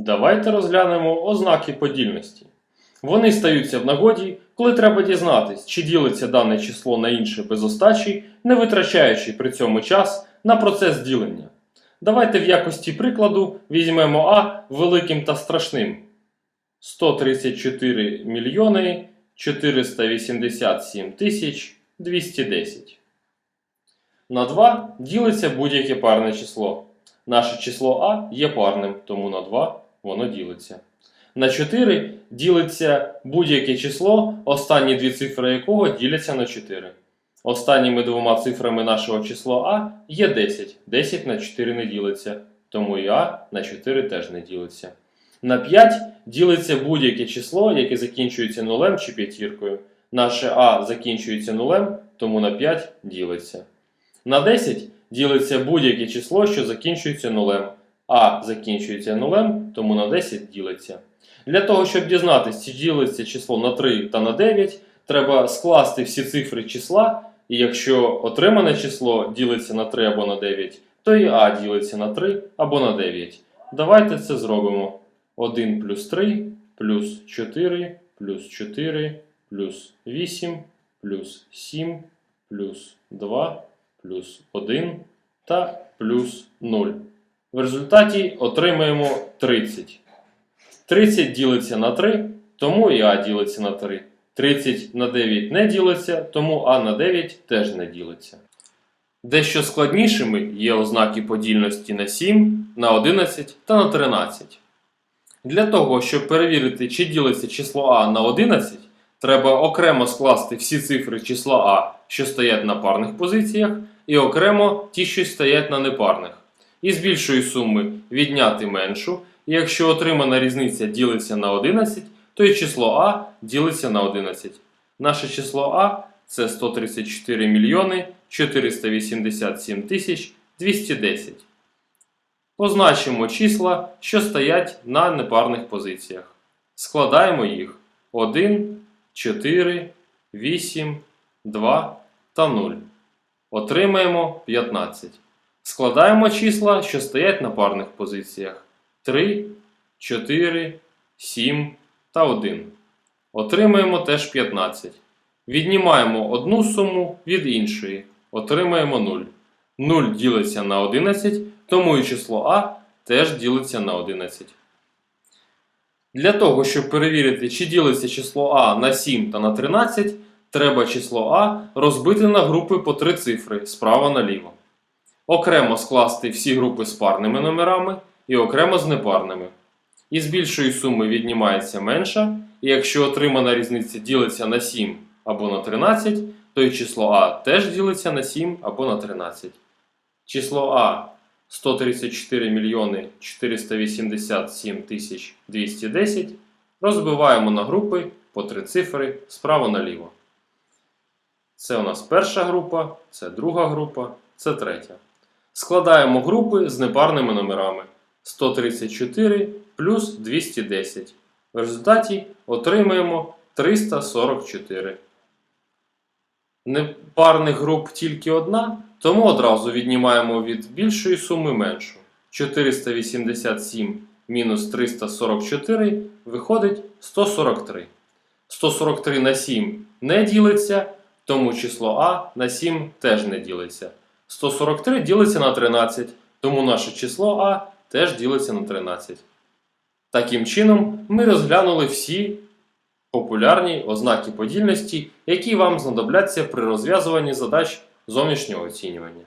Давайте розглянемо ознаки подільності. Вони стаються в нагоді, коли треба дізнатись, чи ділиться дане число на інше без остачі, не витрачаючи при цьому час на процес ділення. Давайте в якості прикладу візьмемо А великим та страшним. 134 мільйони 487 тисяч 210. На 2 ділиться будь-яке парне число. Наше число А є парним, тому на 2 воно ділиться. На 4 ділиться будь-яке число, останні дві цифри якого діляться на 4. Останніми двома цифрами нашого числа А є 10. 10 на 4 не ділиться, тому і А на 4 теж не ділиться. На 5 ділиться будь-яке число, яке закінчується нулем чи п'ятіркою. Наше А закінчується нулем, тому на 5 ділиться. На 10 ділиться будь-яке число, що закінчується нулем. А закінчується нулем, тому на 10 ділиться. Для того, щоб дізнатися, чи ділиться число на 3 та на 9, треба скласти всі цифри числа, і якщо отримане число ділиться на 3 або на 9, то і А ділиться на 3 або на 9. Давайте це зробимо. 1 плюс 3 плюс 4 плюс 4 плюс 8 плюс 7 плюс 2 плюс 1 та плюс 0. В результаті отримаємо 30. 30 ділиться на 3, тому і А ділиться на 3. 30 на 9 не ділиться, тому А на 9 теж не ділиться. Дещо складнішими є ознаки подільності на 7, на 11 та на 13. Для того, щоб перевірити, чи ділиться число А на 11, треба окремо скласти всі цифри числа А, що стоять на парних позиціях, і окремо ті, що стоять на непарних. Із більшої суми відняти меншу, і якщо отримана різниця ділиться на 11, то і число А ділиться на 11. Наше число А це 134 мільйони 487 тисяч 210. Позначимо числа, що стоять на непарних позиціях. Складаємо їх 1, 4, 8, 2 та 0. Отримаємо 15. Складаємо числа, що стоять на парних позиціях 3, 4, 7 та 1. Отримаємо теж 15. Віднімаємо одну суму від іншої. Отримаємо 0. 0 ділиться на 11, тому і число А теж ділиться на 11. Для того, щоб перевірити, чи ділиться число А на 7 та на 13, треба число А розбити на групи по 3 цифри справа наліво. Окремо скласти всі групи з парними номерами і окремо з непарними. Із більшої суми віднімається менша, і якщо отримана різниця ділиться на 7 або на 13, то і число А теж ділиться на 7 або на 13. Число А 134 мільйони 487 тисяч 210 розбиваємо на групи по 3 цифри справа наліво. Це у нас перша група, це друга група, це третя. Складаємо групи з непарними номерами 134 плюс 210. В результаті отримаємо 344. Непарних груп тільки одна, тому одразу віднімаємо від більшої суми меншу. 487 мінус 344 виходить 143. 143 на 7 не ділиться, тому число А на 7 теж не ділиться. 143 ділиться на 13, тому наше число А теж ділиться на 13. Таким чином, ми розглянули всі популярні ознаки подільності, які вам знадобляться при розв'язуванні задач зовнішнього оцінювання.